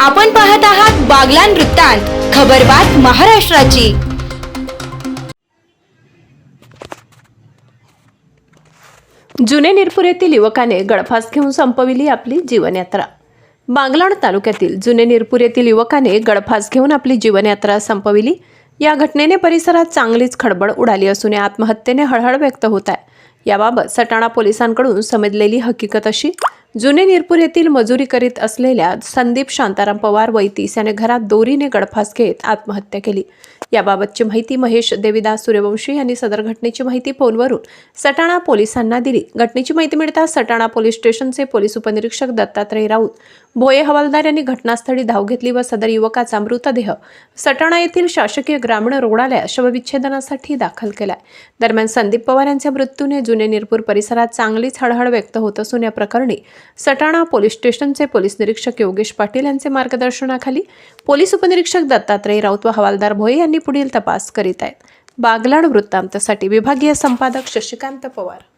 आपण पाहत आहात बागलान वृत्तांत खबरबात महाराष्ट्राची. जुने निरपूर येथील युवकाने गळफास घेऊन संपविली आपली जीवनयात्रा. बागलाण तालुक्यातील जुने निरपूर येथील युवकाने गळफास घेऊन आपली जीवनयात्रा संपविली. या घटनेने परिसरात चांगलीच खडबड उडाली असून या आत्महत्येने हळहळ व्यक्त होत आहे. याबाबत सटाणा पोलिसांकडून समजलेली हकीकत अशी जुने निरपूर येथील मजुरी करीत असलेल्या संदीप शांताराम पवार वैतीस याने घरात दोरीने गळफास घेत आत्महत्या केली. याबाबतची माहिती महेश देवीदास सूर्यवंशी यांनी सदर घटनेची माहिती फोनवरून सटाणा पोलिसांना दिली. घटनेची माहिती मिळताच सटाणा पोलीस स्टेशनचे पोलीस उपनिरीक्षक दत्तात्रय राऊत भोये हवालदार यांनी घटनास्थळी धाव घेतली व सदर युवकाचा मृतदेह सटाणा येथील शासकीय ग्रामीण रुग्णालयात शवविच्छेदनासाठी दाखल केलाय. दरम्यान संदीप पवार यांच्या मृत्यूने जुने निरपूर परिसरात चांगलीच हळहळ व्यक्त होत असून या प्रकरणी सटाणा पोलीस स्टेशनचे पोलीस निरीक्षक योगेश पाटील यांचे मार्गदर्शनाखाली पोलीस उपनिरीक्षक दत्तात्रय राऊत व हवालदार भोये यांनी पुढील तपास करीत आहेत. बागलाण वृत्तांतसाठी विभागीय संपादक शशिकांत पवार.